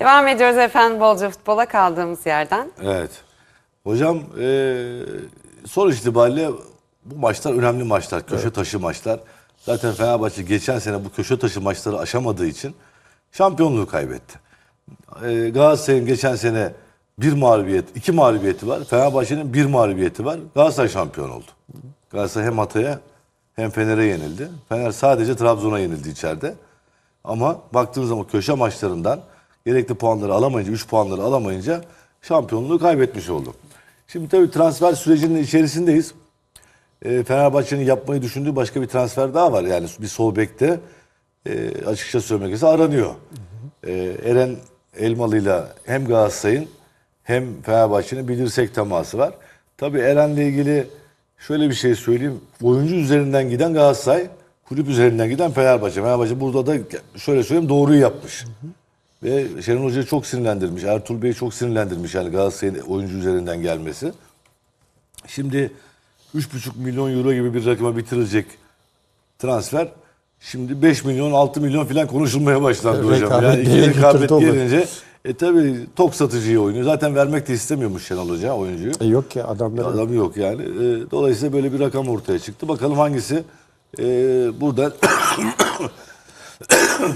Devam ediyoruz efendim bolca futbola kaldığımız yerden. Evet. Hocam eee sonuç itibariyle bu maçlar önemli maçlar. Köşe taşı maçlar. Zaten Fenerbahçe geçen sene bu köşe taşı maçları aşamadığı için şampiyonluğu kaybetti. Eee Galatasaray'ın geçen sene bir mağlubiyet, iki mağlubiyeti var. Fenerbahçe'nin bir mağlubiyeti var. Galatasaray şampiyon oldu. Galatasaray hem Hatay'a hem Fener'e yenildi. Fener sadece Trabzon'a yenildi içeride. Ama baktığınız zaman köşe maçlarından gerekli puanları alamayınca, 3 puanları alamayınca şampiyonluğu kaybetmiş oldu. Şimdi tabii transfer sürecinin içerisindeyiz. Ee, Fenerbahçe'nin yapmayı düşündüğü başka bir transfer daha var. Yani bir sol bekte e, açıkça söylemek gerekirse aranıyor. Ee, Eren Elmalı'yla hem Galatasaray'ın hem Fenerbahçe'nin bir teması var. Tabii Eren'le ilgili şöyle bir şey söyleyeyim. Oyuncu üzerinden giden Galatasaray, kulüp üzerinden giden Fenerbahçe. Fenerbahçe burada da şöyle söyleyeyim doğruyu yapmış. Ve Şenol Hoca'yı çok sinirlendirmiş. Ertuğrul Bey'i çok sinirlendirmiş yani Galatasaray'ın oyuncu üzerinden gelmesi. Şimdi 3,5 milyon euro gibi bir rakama bitirilecek transfer. Şimdi 5 milyon 6 milyon falan konuşulmaya başlandı hocam. Rekabet Yani iki rekabet gelince e tabi tok satıcıyı oynuyor. Zaten vermek de istemiyormuş Şenol Hoca oyuncuyu. E yok ki adamların. Adam yok yani. E, dolayısıyla böyle bir rakam ortaya çıktı. Bakalım hangisi e, buradan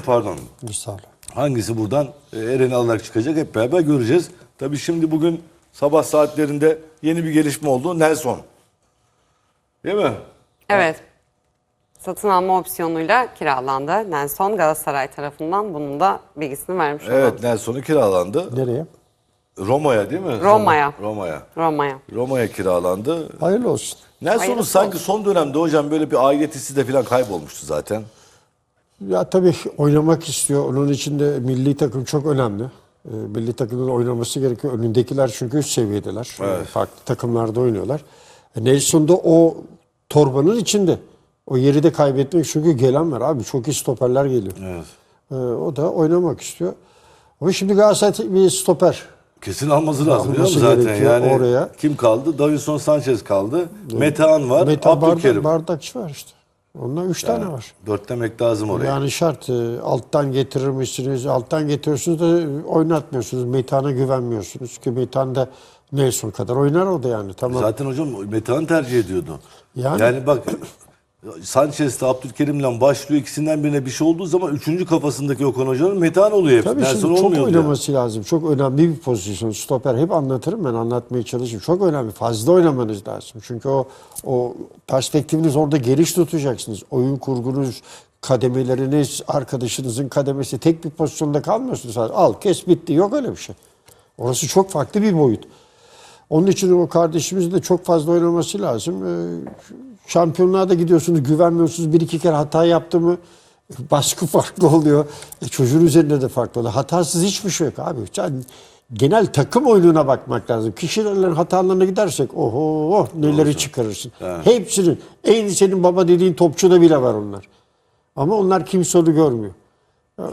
pardon olun. Hangisi buradan e, Eren'i alarak çıkacak hep beraber göreceğiz. Tabii şimdi bugün sabah saatlerinde yeni bir gelişme oldu. Nelson. Değil mi? Evet. Satın alma opsiyonuyla kiralandı. Nelson Galatasaray tarafından bunun da bilgisini vermiş olalım. Evet Nelson'u kiralandı. Nereye? Roma'ya değil mi? Roma'ya. Roma'ya. Roma'ya. Roma'ya kiralandı. Hayırlı olsun. Nelson'un Hayırlısı sanki olsun. son dönemde hocam böyle bir aidiyet hissi de falan kaybolmuştu zaten. Ya tabii oynamak istiyor. Onun için de milli takım çok önemli. Ee, milli takımın oynaması gerekiyor. Önündekiler çünkü üst seviyedeler. Ee, Farklı takımlarda oynuyorlar. E, Nelson da o torbanın içinde. O yeri de kaybetmek çünkü gelen var abi. Çok iyi stoperler geliyor. Evet. Ee, o da oynamak istiyor. Ama şimdi Galatasaray bir stoper. Kesin alması lazım Alması zaten yani. oraya. Kim kaldı? Davinson Sanchez kaldı. Metehan var. Meta Abdülkerim. bardak, bardakçı var işte. Ondan üç tane var. Dört demek lazım oraya. Yani şart. e, Alttan getirir misiniz? Alttan getiriyorsunuz da e, oynatmıyorsunuz. Metan'a güvenmiyorsunuz. Ki Metan da Nelson kadar oynar o da yani. Tamam. Zaten hocam Metehan tercih ediyordu. Yani, Yani- bak Sanchez'le Abdülkerim'le başlıyor. ikisinden birine bir şey olduğu zaman üçüncü kafasındaki Okan Hoca'nın Metehan oluyor hep. Tabii Nelson şimdi çok oynaması lazım. Çok önemli bir pozisyon. Stoper hep anlatırım ben anlatmaya çalışırım. Çok önemli. Fazla oynamanız lazım. Çünkü o o perspektifiniz orada geniş tutacaksınız. Oyun kurgunuz, kademeleriniz, arkadaşınızın kademesi tek bir pozisyonda kalmıyorsunuz. Al kes bitti. Yok öyle bir şey. Orası çok farklı bir boyut. Onun için o kardeşimizin de çok fazla oynaması lazım. Ee, şampiyonluğa da gidiyorsunuz, güvenmiyorsunuz. Bir iki kere hata yaptı mı baskı farklı oluyor. E, çocuğun üzerinde de farklı oluyor. Hatasız hiçbir şey yok abi. Sen genel takım oyununa bakmak lazım. Kişilerin hatalarına gidersek oho oh, neleri çıkarırsın. Hepsinin. En senin baba dediğin topçuda bile var onlar. Ama onlar kimse onu görmüyor.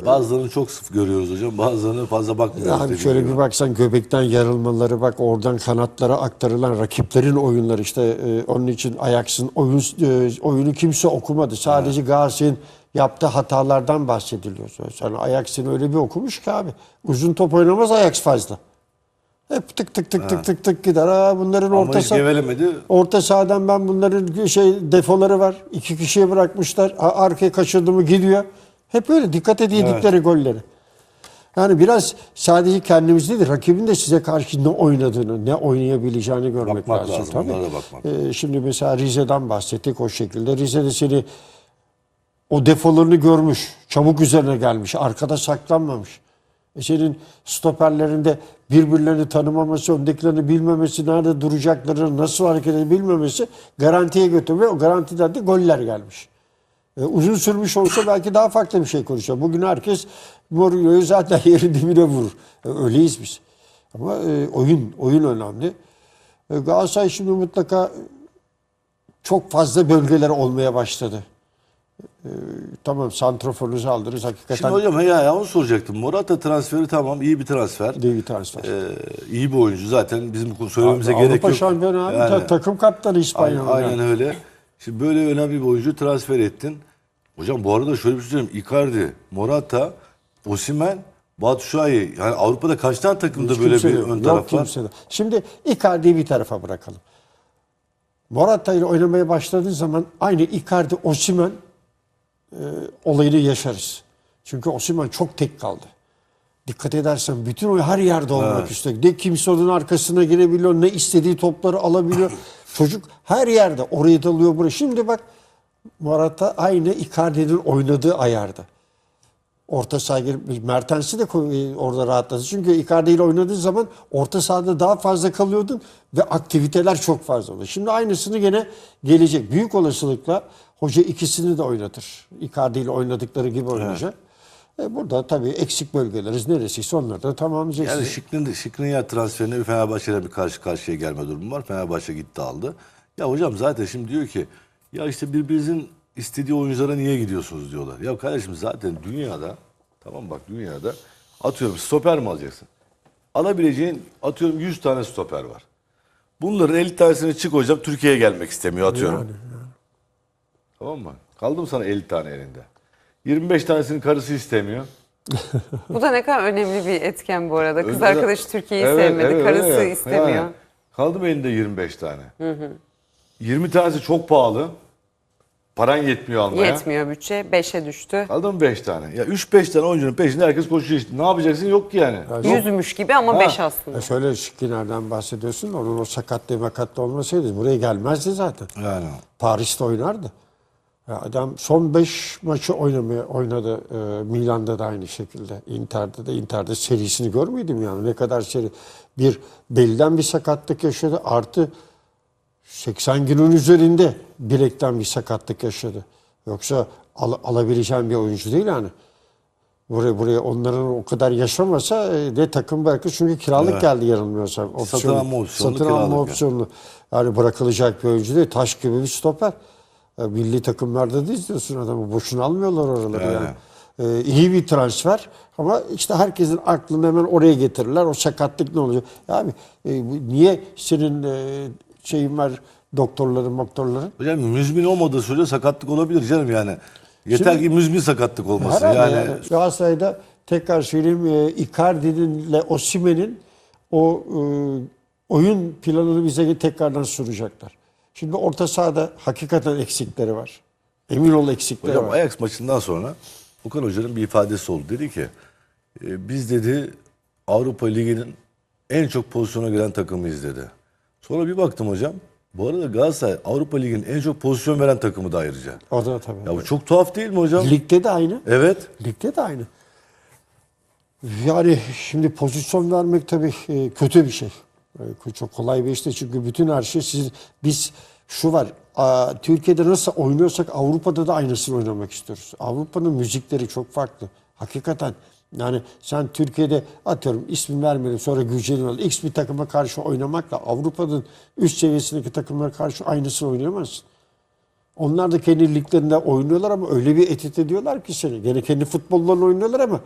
Bazılarını çok sık görüyoruz hocam. Bazılarını fazla bakmıyoruz. Dediğim şöyle bir baksan göbekten yarılmaları bak oradan kanatlara aktarılan rakiplerin oyunları işte e, onun için Ajax'ın oyun e, oyunu kimse okumadı. Sadece Galatasaray'ın yaptığı hatalardan bahsediliyor. Yani Ajax'ın öyle bir okumuş ki abi. Uzun top oynamaz Ajax fazla. Hep tık tık tık tık tık tık gider. Aa, bunların Ama orta saha. Orta sahadan ben bunların şey defoları var. İki kişiye bırakmışlar. Arkaya kaçırdı mı gidiyor. Hep öyle dikkat et yedikleri golleri. Yani biraz sadece kendimiz değil, rakibin de size karşı ne oynadığını, ne oynayabileceğini görmek Bakmak lazım. lazım, tabii. bakmak. Ee, şimdi mesela Rize'den bahsettik o şekilde. Rize'de seni o defolarını görmüş, çabuk üzerine gelmiş, arkada saklanmamış. E senin stoperlerinde birbirlerini tanımaması, öndekilerini bilmemesi, nerede duracaklarını, nasıl hareket edip bilmemesi garantiye götürüyor. O garantiden de goller gelmiş. E, uzun sürmüş olsa belki daha farklı bir şey konuşuyor. Bugün herkes Mourinho'yu zaten yerin dibine vurur. E, öyleyiz biz. Ama e, oyun oyun önemli. E, Galatasaray şimdi mutlaka çok fazla bölgeler olmaya başladı. E, tamam santroforunuzu aldınız hakikaten Şimdi hocam ya, ya onu soracaktım. Morata transferi tamam iyi bir transfer. değil bir transfer. Ee, iyi bir oyuncu zaten bizim söylememize Avrupa gerek yok. şampiyonu abi. Yani- Ta- takım kaptanı İspanya. Aynen, aynen öyle. Şimdi böyle önemli bir oyuncu transfer ettin. Hocam bu arada şöyle bir şey söyleyeyim. Icardi, Morata, Osimhen Batu Şua'yı yani Avrupa'da kaç tane takımda Hiç böyle bir yok. ön taraf var? kimse de. Şimdi Icardi'yi bir tarafa bırakalım. Morata ile oynamaya başladığı zaman aynı Icardi Osimhen e, olayını yaşarız. Çünkü Osimhen çok tek kaldı. Dikkat edersen bütün o her yerde olmak istiyor. Ne kimse onun arkasına girebiliyor, ne istediği topları alabiliyor. Çocuk her yerde oraya dalıyor buraya. Şimdi bak Morata aynı Icardi'nin oynadığı ayarda. Orta saha girip Mertens'i de koy- orada rahatladı. Çünkü Icardi ile oynadığı zaman orta sahada daha fazla kalıyordun ve aktiviteler çok fazla oldu. Şimdi aynısını gene gelecek. Büyük olasılıkla hoca ikisini de oynatır. Icardi ile oynadıkları gibi oynayacak. E burada tabii eksik bölgeleriz neresiyse onları da tamamlayacaksın. Yani Şikrin, Şikrinyar transferine Fenerbahçe'yle bir karşı karşıya gelme durumu var. Fenerbahçe gitti aldı. Ya hocam zaten şimdi diyor ki ya işte birbirinizin istediği oyunculara niye gidiyorsunuz diyorlar. Ya kardeşim zaten dünyada tamam bak dünyada atıyorum stoper mi alacaksın? Alabileceğin atıyorum 100 tane stoper var. Bunların 50 tanesini çık hocam Türkiye'ye gelmek istemiyor atıyorum. Tamam mı? Kaldı mı sana 50 tane elinde? 25 tanesinin karısı istemiyor. Bu da ne kadar önemli bir etken bu arada. Kız arkadaşı Türkiye'yi Evet, sevmedi, evet, karısı ya. istemiyor. Yani kaldı mı elinde 25 tane? 20 tanesi çok pahalı. Paran yetmiyor almaya. Yetmiyor bütçe, 5'e düştü. Kaldı mı 5 tane? Ya 3-5 tane oyuncunun peşinde herkes koşuyor işte. Ne yapacaksın yok ki yani. Yüzmüş gibi ama Ha. 5 aslında. Ya şöyle Şikrinyar'dan bahsediyorsun. Onun o sakatlığı makatlı olmasaydı buraya gelmezdi zaten. Yani. Paris'te oynardı. Ya adam son 5 maçı oynamaya oynadı e, Milan'da da aynı şekilde. Inter'de de Inter'de serisini görmedim yani ne kadar seri. Bir belden bir sakatlık yaşadı artı 80 günün üzerinde bilekten bir sakatlık yaşadı. Yoksa al- alabileceğim bir oyuncu değil yani. Buraya buraya onların o kadar yaşamasa e, ne takım belki çünkü kiralık geldi yanılmıyorsam. Opsiyonu, alma opsiyonlu, Satın alma kiralık yani. opsiyonlu. Yani bırakılacak bir oyuncu değil. Taş gibi bir stoper. Milli takımlarda da izliyorsun adamı. Boşuna almıyorlar oraları Yani. yani. E, iyi bir transfer ama işte herkesin aklını hemen oraya getirirler. O sakatlık ne olacak? Ya Abi e, niye senin e, şeyin var doktorların doktorların? Hocam müzmin olmadığı sürece sakatlık olabilir canım yani. Yeter Şimdi- ki müzmin sakatlık olmasın. Yani, yani. Galatasaray'da tekrar söyleyeyim e, Icardi'nin ile Osimhen'in o e, oyun planını bize tekrardan sunacaklar. Şimdi orta sahada hakikaten eksikleri var. Emin ol eksikleri Hocam var. Ajax maçından sonra Okan Hoca'nın bir ifadesi oldu. Dedi ki e, biz dedi Avrupa Ligi'nin en çok pozisyona giren takımıyız dedi. Sonra bir baktım hocam. Bu arada Galatasaray Avrupa Ligi'nin en çok pozisyon veren takımı da ayrıca. O da tabii. Ya bu çok tuhaf değil mi hocam? Ligde de aynı. Evet. Ligde de aynı. Yani şimdi pozisyon vermek tabii e, kötü bir şey. E, Çok kolay bir iş değil çünkü bütün her şey siz biz şu var. Türkiye'de nasıl oynuyorsak Avrupa'da da aynısını oynamak istiyoruz. Avrupa'nın müzikleri çok farklı. Hakikaten yani sen Türkiye'de atıyorum ismi vermeyelim sonra güceniyor. X bir takıma karşı oynamakla Avrupa'nın üst seviyesindeki takımlara karşı aynısını oynayamazsın. Onlar da kendi liglerinde oynuyorlar ama öyle bir etit ediyorlar ki seni. Gene kendi futbollarını oynuyorlar ama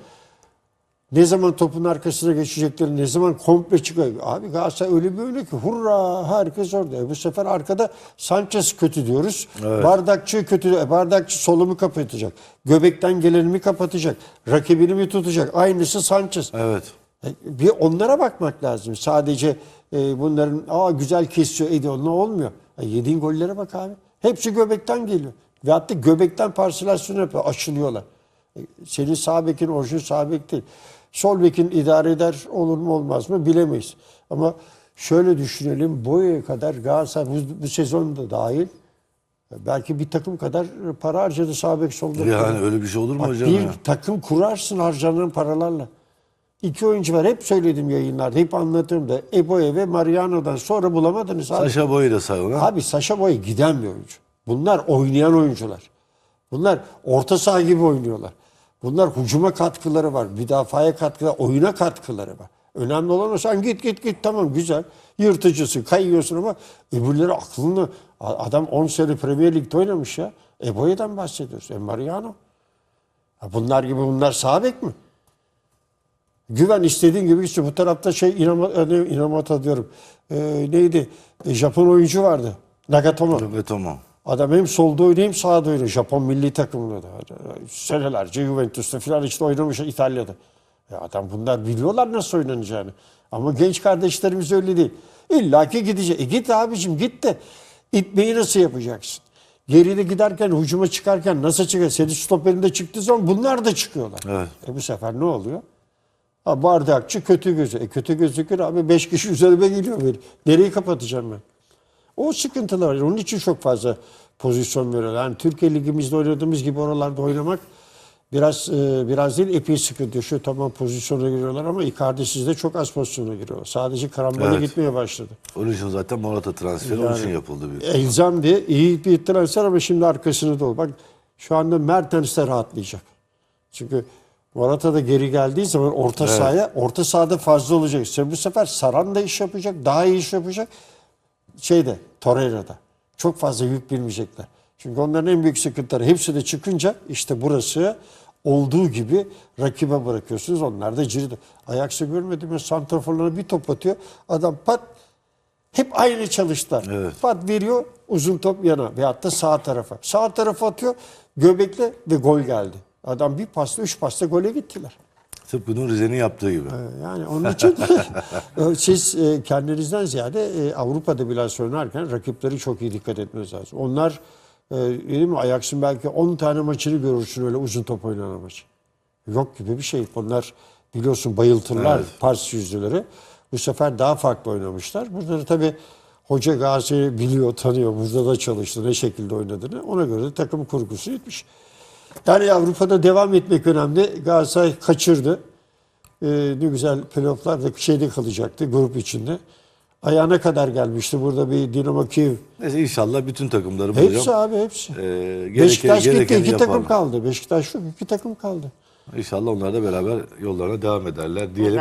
ne zaman topun arkasına geçecekleri, ne zaman komple çıkıyor. Abi Galatasaray öyle bir oynuyor ki hurra herkes orada. E bu sefer arkada Sanchez kötü diyoruz. Bardakçı kötü. E bardakçı solumu kapatacak. Göbekten gelenimi kapatacak. Rakibini mi tutacak? Aynısı Sanchez. Evet. E, Bir onlara bakmak lazım. Sadece e, bunların aa güzel kesiyor ediyor ne olmuyor. E, yediğin gollere bak abi. Hepsi göbekten geliyor. Ve hatta göbekten parselasyon yapıyor. Aşılıyorlar. E, senin sağ bekin orijinal sağ bek değil. Sol bekin idare eder olur mu olmaz mı bilemeyiz. Ama şöyle düşünelim boyaya kadar Galatasaray bu, bu sezon da dahil belki bir takım kadar para harcadı sağ bek sol bek. Yani öyle bir şey olur mu Bak hocam bir ya? takım kurarsın harcanan paralarla. İki oyuncu var. Hep söyledim yayınlarda. Hep anlatıyorum da. Eboye ve Mariano'dan sonra bulamadınız abi. Saşa Boy'u da say ona. Abi Saşa Boy giden bir oyuncu. Bunlar oynayan oyuncular. Bunlar orta saha gibi oynuyorlar. Bunlar hücuma katkıları var. Müdafaya katkıları, oyuna katkıları var. Önemli olan o sen git git git tamam güzel. Yırtıcısın, kayıyorsun ama öbürleri aklını adam 10 sene Premier Lig'de oynamış ya. Eboye'den bahsediyoruz. E Mariano. Bunlar gibi bunlar sağ bek mi? Güven istediğin gibi işte bu tarafta şey Inamata, Inamata diyorum. Ee, neydi? E, Japon oyuncu vardı. Nagatomo. Tamam. Adam hem solda oynuyor hem sağda oynuyor. Japon milli takımında da. Senelerce Juventus'ta falan işte oynamış İtalya'da. Ya adam bunlar biliyorlar nasıl oynanacağını. Ama genç kardeşlerimiz öyle değil. İlla ki gidecek. E git abicim git de itmeyi nasıl yapacaksın? Geride giderken, hücuma çıkarken nasıl çıkıyor? Senin stoperinde çıktığı zaman bunlar da çıkıyorlar. Evet. E bu sefer ne oluyor? Ha, bardakçı kötü gözü. E kötü gözükür abi 5 kişi üzerime geliyor benim. Nereyi kapatacağım ben? O sıkıntılar var. Onun için çok fazla pozisyon veriyorlar. Yani Türkiye Ligimizde oynadığımız gibi oralarda oynamak biraz e, biraz değil epey sıkıntı. Şu tamam pozisyona giriyorlar ama Icardi sizde çok az pozisyona giriyor. Sadece karambole Evet. gitmeye başladı. Onun için zaten Morata transferi onun için yapıldı. Büyük. Elzam diye iyi bir transfer ama şimdi arkasını dolu. Bak şu anda Mertens de rahatlayacak. Çünkü Morata da geri geldiği zaman orta sahaya, orta sahada fazla olacak. Sen bu sefer Saran da iş yapacak, daha iyi iş yapacak. Şeyde, Torreira'da. Çok fazla yük bilmeyecekler. Çünkü onların en büyük sıkıntıları hepsi de çıkınca işte burası olduğu gibi rakibe bırakıyorsunuz. Onlar da ciri. Ajax'ı görmedim ya santraforlarına bir top atıyor. Adam pat hep aynı çalıştılar. Evet. Pat veriyor uzun top yana veyahut da sağ tarafa. Sağ tarafa atıyor göbekle ve gol geldi. Adam bir pasla üç pasla gole gittiler. Tıpkı Rize'nin yaptığı gibi. Yani onun için siz e, kendinizden ziyade e, Avrupa'da biraz oynarken rakipleri çok iyi dikkat etmeniz lazım. Onlar e, değil mi Ajax'ın belki 10 tane maçını görürsün öyle uzun top oynanan maç. Yok gibi bir şey. Onlar biliyorsun bayıltırlar Evet. Pars yüzlüleri. Bu sefer daha farklı oynamışlar. Burada da tabii hoca Gazi'yi biliyor, tanıyor. Burada da çalıştı. Ne şekilde oynadığını. Ona göre de takım kurgusu yetmiş. Yani Avrupa'da devam etmek önemli. Galatasaray kaçırdı. Ee, ne güzel playofflar da şeyde kalacaktı grup içinde. Ayağına kadar gelmişti. Burada bir Dinamo Kiev. Neyse inşallah bütün takımları bu Hepsi abi hepsi. e, gereken- Beşiktaş gitti iki takım yaparlar. kaldı. Beşiktaş yok iki takım kaldı. İnşallah onlar da beraber yollarına devam ederler diyelim.